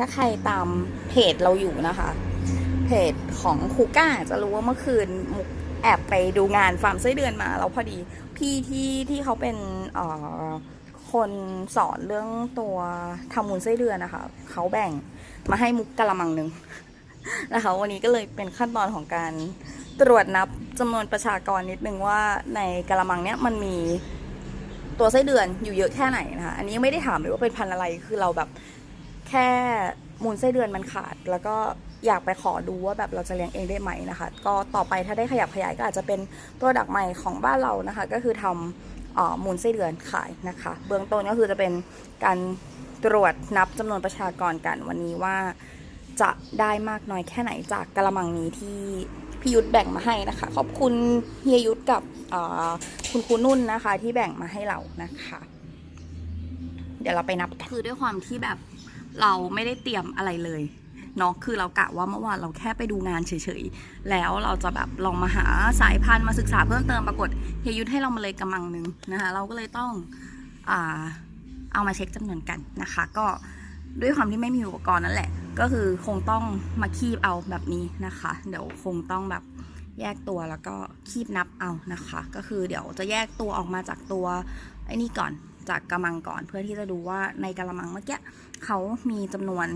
ถ้าใครตามเพจเราอยู่นะคะ เพจของคูก้าจะรู้ว่าเมื่อคืนมุกแอบไปดูงานฟาร์มไส้เดือนมาแล้วพอดีพี่ที่ที่เขาเป็นเอ่อคนสอนเรื่องตัวทำมูลไส้เดือนนะคะเขาแบ่งมาให้มุกกะละมังหนึ่งนะคะวันนี้ก็เลยเป็นขั้นตอนของการตรวจนับจำนวนประชากรนิดนึงว่าในกะละมังเนี้ยมันมีตัวไส้เดือนอยู่เยอะแค่ไหนนะคะอันนี้ไม่ได้ถามเลยว่าเป็นพันธุ์อะไรคือเราแบบ แค่มูลไส้เดือนมันขาด แล้วก็อยากไปขอดูว่าแบบเราจะเลี้ยงเองได้ไหมนะคะ ก็ต่อไปถ้าได้ขยับขยายก็อาจจะเป็นตัวดักใหม่ของบ้านเรานะคะ ก็คือทำออมูลไส้เดือนขายนะคะ เบื้องต้นก็คือจะเป็นการตรวจนับจำนวนประชากรกันวันนี้ว่าจะได้มากน้อยแค่ไหนจากกระมังนี้ที่พี่ยุทธแบ่งมาให้นะคะ ขอบคุณเฮียยุทธกับคุณครูนุ่นนะคะ ที่แบ่งมาให้เรานะคะ เดี๋ยวเราไปนับกันคือด้วยความที่แบบ เราไม่ได้เตรียมอะไรเลยเนาะคือเรากะว่าเมื่อวานเราแค่ไปดูงานเฉยๆ แล้วเราจะแบบลองมาหาสายพันธุ์มาศึกษาเพิ่มเติมปรากฏเฮียยุทธให้เรามาเลยกำมังหนึ่งนะคะเราก็เลยต้องอเอามาเช็คจำนวนกันนะคะ ก็ด้วยความที่ไม่มีอุปกรณ์นั่นแหละ ก็คือคงต้องมาคีบเอาแบบนี้นะคะ เดี๋ยวคงต้องแบบแยกตัวแล้วก็คีบนับเอานะคะ ก็คือเดี๋ยวจะแยกตัวออกมาจากตัวไอ้นี่ก่อน จากกระมังก่อน เพื่อที่จะดูว่าในกระมังเมื่อกี้เขามีจำนวน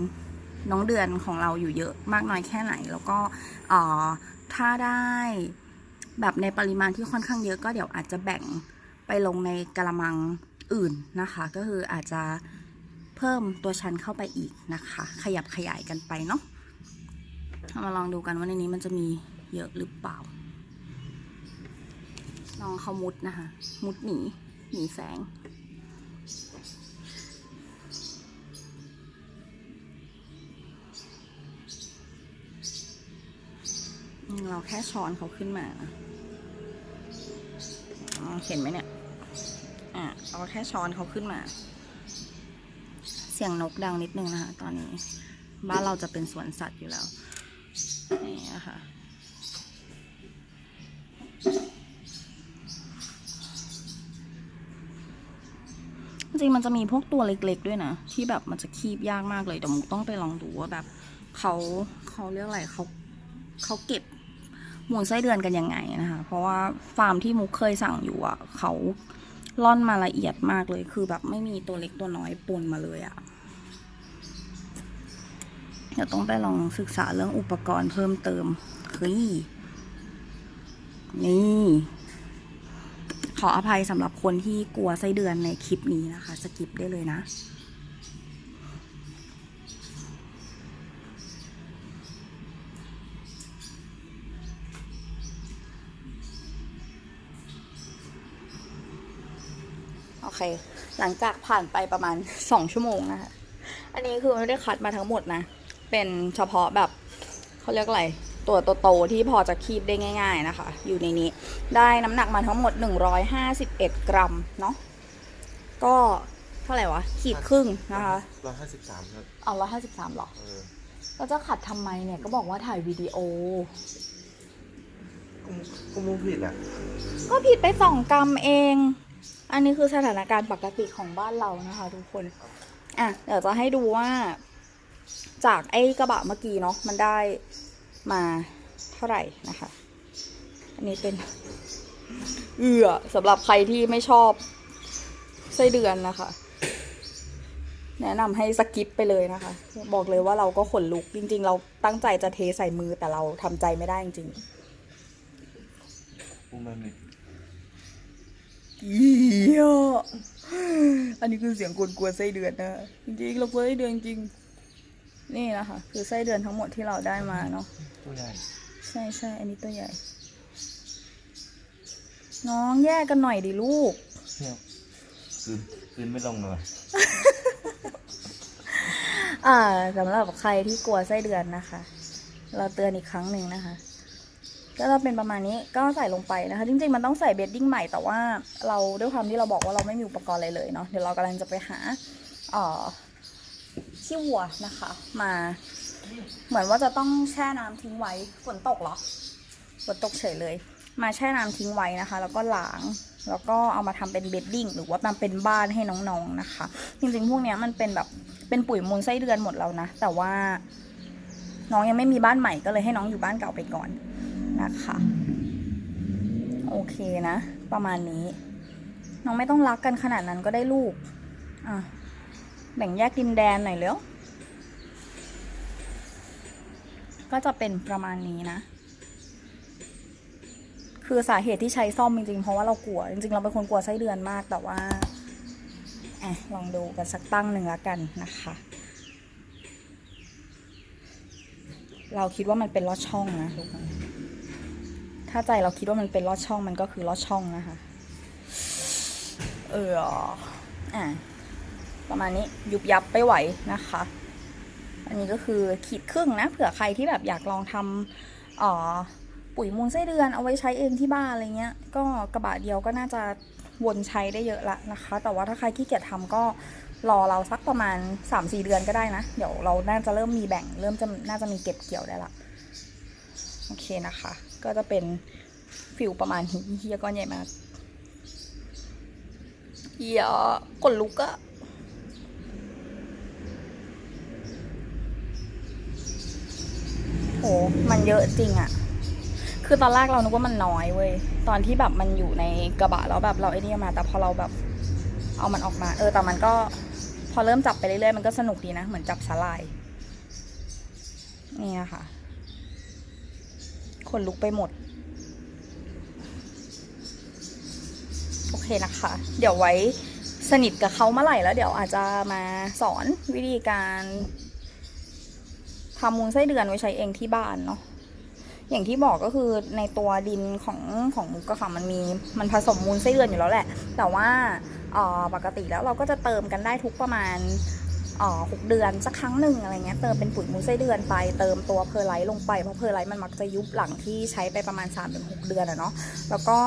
น้องเดือนของเราอยู่เยอะมากน้อยแค่ไหน แล้วก็ออถ้าได้แบบในปริมาณที่ค่อนข้างเยอะก็เดี๋ยวอาจจะแบ่งไปลงในกระมังอื่นนะคะ ก็คืออาจจะเพิ่มตัวชั้นเข้าไปอีกนะคะ ขยับขยายกันไปเนาะเรามาลองดูกันว่าในนี้มันจะมีเยอะหรือเปล่า ลองเขามุดนะคะ มุดหนี หนีแสง เราแค่ช้อนเขาขึ้นมาเห็นไหมเนี่ย อะเราแค่ช้อนเขาขึ้นมา เสียงนกดังนิดนึงนะคะ ตอนนี้ บ้านเราจะเป็นสวนสัตว์อยู่แล้ว นี่นะคะจริงมันจะมีพวกตัวเล็กๆด้วยนะ ที่แบบมันจะคีบยากมากเลยเดี๋ยวมุกต้องไปลองดูว่าแบบเขาเขาเรียกอะไรเขาเขาเก็บ มูลไส้เดือนกันยังไงนะคะ เพราะว่าฟาร์มที่มุกเคยสั่งอยู่อะเขาล่อนมาละเอียดมากเลย คือแบบไม่มีตัวเล็กตัวน้อยปนมาเลยอะ เดี๋ยวต้องไปลองศึกษาเรื่องอุปกรณ์เพิ่มเติมเฮ้ยนี่ ขออภัยสำหรับคนที่กลัวไส้เดือนในคลิปนี้นะคะ สกิปได้เลยนะ เค หลังจากผ่านไปประมาณสองชั่วโมงนะคะ อันนี้คือไม่ได้คัดมาทั้งหมดนะ เป็นเฉพาะแบบเขาเรียกอะไร ตัวโตๆที่พอจะคีบได้ง่าย ๆนะคะ อยู่ในนี้ ได้น้ำหนักมาทั้งหมด 151 กรัมเนาะ ก็เท่าไหร่วะ ขีดครึ่งนะคะร้อยห้าสิบสามครับเอาร้อยห้าสิบสามหรอเออเราจะขัดทำไมเนี่ย ก็บอกว่าถ่ายวิดีโอกูกูมูผิดอะ ก็ผิดไปสองกรัมเอง อันนี้คือสถานการณ์ปกติของบ้านเรานะคะ ทุกคน อะ เดี๋ยวจะให้ดูว่า จากไอ้กระบะเมื่อกี้เนาะมันได้มาเท่าไหร่นะคะ อันนี้เป็นเอือสำหรับใครที่ไม่ชอบไส้เดือนนะคะ แนะนำให้สกิปไปเลยนะคะ บอกเลยว่าเราก็ขนลุกจริง ๆ เราตั้งใจจะเทใส่มือแต่เราทำใจไม่ได้จริงๆ กูมันเลยเหี้ยอันนี้คือเสียงกวนๆไส้เดือนนะจริงๆเรากลัวไส้เดือนจริง นี่นะคะคือไส้เดือนทั้งหมดที่เราได้มาเนาะตัวใหญ่ใช่ใช่อันนี้ตัวใหญ่ น้องแยกกันหน่อยดิลูกเนี่ยคืนคืนไม่ลงเลยอ่าสำหรับใครที่กลัวไส้เดือนนะคะ เราเตือนอีกครั้งหนึ่งนะคะ ก็จะเป็นประมาณนี้ก็ใส่ลงไปนะคะ จริง ๆ มันต้องใส่เบดดิ้งใหม่แต่ว่าเราด้วยความที่เราบอกว่าเราไม่มีอุปกรณ์อะไรเลยเนาะเดี๋ยวเรากำลังจะไปหาเอ่อขี้วัวนะคะ มาเหมือนว่าจะต้องแช่น้ำทิ้งไว้ฝนตกเหรอฝนตกเฉยเลย มาแช่น้ำทิ้งไว้นะคะ แล้วก็ล้างแล้วก็เอามาทำเป็นเบดดิ้งหรือว่าทำเป็นบ้านให้น้องๆนะคะ จริงๆ พวกเนี้ยมันเป็นแบบเป็นปุ๋ยมูลไส้เดือนหมดแล้วนะแต่ว่าน้องยังไม่มีบ้านใหม่ก็เลยให้น้องอยู่บ้านเก่าไปก่อน นะคะ โอเคนะ ประมาณนี้ น้องไม่ต้องรักกันขนาดนั้นก็ได้ลูก อะ แบ่งแยกดินแดนหน่อยเร็ว ก็จะเป็นประมาณนี้นะ คือสาเหตุที่ใช้ซ่อมจริงๆ เพราะว่าเรากลัว จริงๆ เราเป็นคนกลัวไส้เดือนมาก แต่ว่าอะลองดูกันสักตั้งหนึ่งละกันนะคะเราคิดว่ามันเป็นลอดช่องนะทุกคน ถ้าใจเราคิดว่ามันเป็นลอดช่องมันก็คือลอดช่องนะคะ เอออะประมาณนี้ยุบยับไปไหวนะคะ อันนี้ก็คือขีดครึ่งนะเผื่อใครที่แบบอยากลองทำอ่อปุ๋ยมูลไส้เดือนเอาไว้ใช้เองที่บ้านอะไรเงี้ย ก็กระบะเดียวก็น่าจะวนใช้ได้เยอะละนะคะ แต่ว่าถ้าใครขี้เกียจทำก็รอเราสักประมาณ 3-4 เดือนก็ได้นะ เดี๋ยวเราน่าจะเริ่มมีแบ่ง เริ่มจะน่าจะมีเก็บเกี่ยวได้ละ โอเคนะคะ ก็จะเป็นฟิลประมาณนี้เฮียก้อนใหญ่มากเฮียกดลุกอะโหมันเยอะจริงอะคือตอนแรกเรานึกว่ามันน้อยเว้ย ตอนที่แบบมันอยู่ในกระบะแล้วแบบเราไอ้นี่มา แต่พอเราแบบเอามันออกมา เออ แต่มันก็พอเริ่มจับไปเรื่อยๆ มันก็สนุกดีนะ เหมือนจับสาลาย นี่ค่ะ นลุกไปหมด โอเคนะคะ เดี๋ยวไว้สนิทกับเขาเมื่อไหร่แล้วเดี๋ยวอาจจะมาสอนวิธีการทำมูลไส้เดือนไว้ใช้เองที่บ้านเนาะอย่างที่บอกก็คือในตัวดินของของมุกก็ค่ะมันมีมันผสมมูลไส้เดือนอยู่แล้วแหละ แต่ว่าออปกติแล้วเราก็จะเติมกันได้ทุกประมาณ หกเดือนสักครั้งหนึ่งอะไรเงี้ยเติมเป็นปุ๋ยมูลไส้เดือนไปเติมตัวเพอร์ไลท์ลงไปเพราะเพอร์ไลท์มันมักจะยุบหลังที่ใช้ไปประมาณ3าถึงหเดือนอะเนาะแล้วก็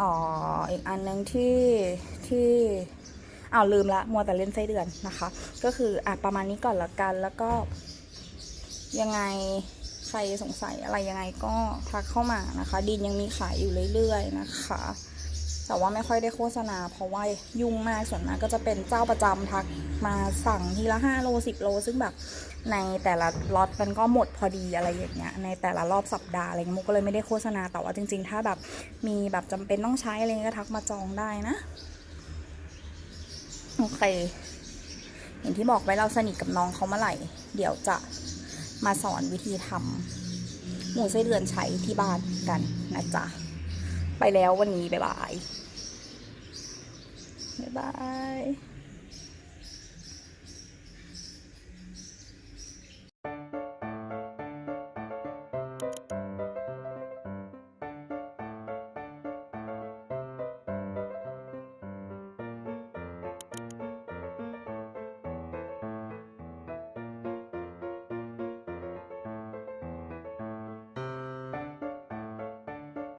อ๋ออีกอันนึงที่ที่อ้าวลืมละมัวแต่เล่นไส้เดือนนะคะ ก็คืออะประมาณนี้ก่อนละกันแล้วก็ยังไงใครสงสัยอะไรยังไงก็ทักเข้ามานะคะ ดินยังมีขายอยู่เรื่อยๆนะคะ แต่ว่าไม่ค่อยได้โฆษณา เพราะว่ายุ่งมากส่วนมากก็จะเป็นเจ้าประจำทักมาสั่งทีละ5โล10 โล ซึ่งแบบในแต่ละล็อตมันก็หมดพอดีอะไรอย่างเงี้ยในแต่ละรอบสัปดาห์อะไรเงี้ยมุกก็เลยไม่ได้โฆษณาแต่ว่าจริง ๆ ถ้าแบบมีแบบจำเป็นต้องใช้อะไรเงี้ยก็ทักมาจองได้นะโอเคอย่างที่บอกไว้เราสนิทกับน้องเขาเมื่อไหร่ เดี๋ยวจะมาสอนวิธีทำหมูไส้เดือนใช้ที่บ้านกันนะจ๊ะ ไปแล้ววันนี้บ๊ายบายบ๊ายบาย